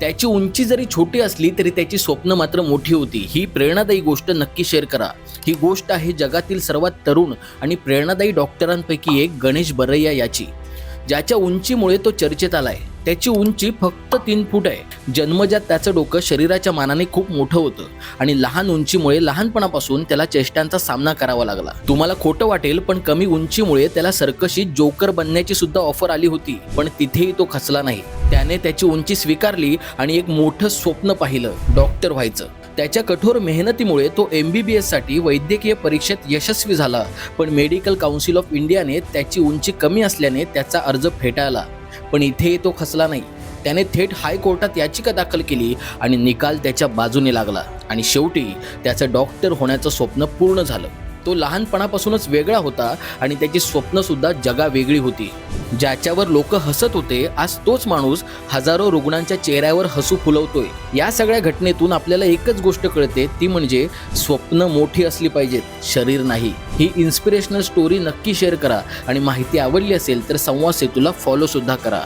त्याची उंची जरी छोटी असली तरी त्याची स्वप्न मात्र मोठी होती. ही प्रेरणादायी गोष्ट नक्की शेअर करा. ही गोष्ट आहे जगातील सर्वात तरुण आणि प्रेरणादायी डॉक्टरांपैकी एक गणेश बरैया याची. ज्याच्या उंचीमुळे तो चर्चेत आलाय. त्याची उंची फक्त तीन फूट आहे. जन्मजात त्याचं डोकं शरीराच्या मानाने खूप मोठं होतं आणि लहान उंचीमुळे लहानपणापासून त्याला चेष्टांचा सामना करावा लागला. तुम्हाला खोटं वाटेल पण कमी उंचीमुळे त्याला सर्कशीत जोकर बनण्याची सुद्धा ऑफर आली होती पण तिथेही तो खचला नाही. त्याने त्याची उंची स्वीकारली आणि एक मोठं स्वप्न पाहिलं डॉक्टर व्हायचं. त्याच्या कठोर मेहनतीमुळे तो एम बी बी एससाठी वैद्यकीय परीक्षेत यशस्वी झाला पण मेडिकल काउन्सिल ऑफ इंडियाने त्याची उंची कमी असल्याने त्याचा अर्ज फेटाळला. पण इथे तो खचला नाही. त्याने थेट हायकोर्टात याचिका दाखल केली आणि निकाल त्याच्या बाजूने लागला. आणि शेवटी त्याचं डॉक्टर होण्याचं स्वप्न पूर्ण झालं. तो लहानपणापासूनच वेगळा होता आणि त्याची स्वप्नसुद्धा जगा वेगळी होती. ज्याच्यावर लोक हसत होते आज तोच माणूस हजारो रुग्णांच्या चेहऱ्यावर हसू फुलवतोय. या सगळ्या घटनेतून आपल्याला एकच गोष्ट कळते ती म्हणजे स्वप्न मोठी असली पाहिजेत शरीर नाही. ही इन्स्पिरेशनल स्टोरी नक्की शेअर करा आणि माहिती आवडली असेल तर संवाद सेतूला फॉलो सुद्धा करा.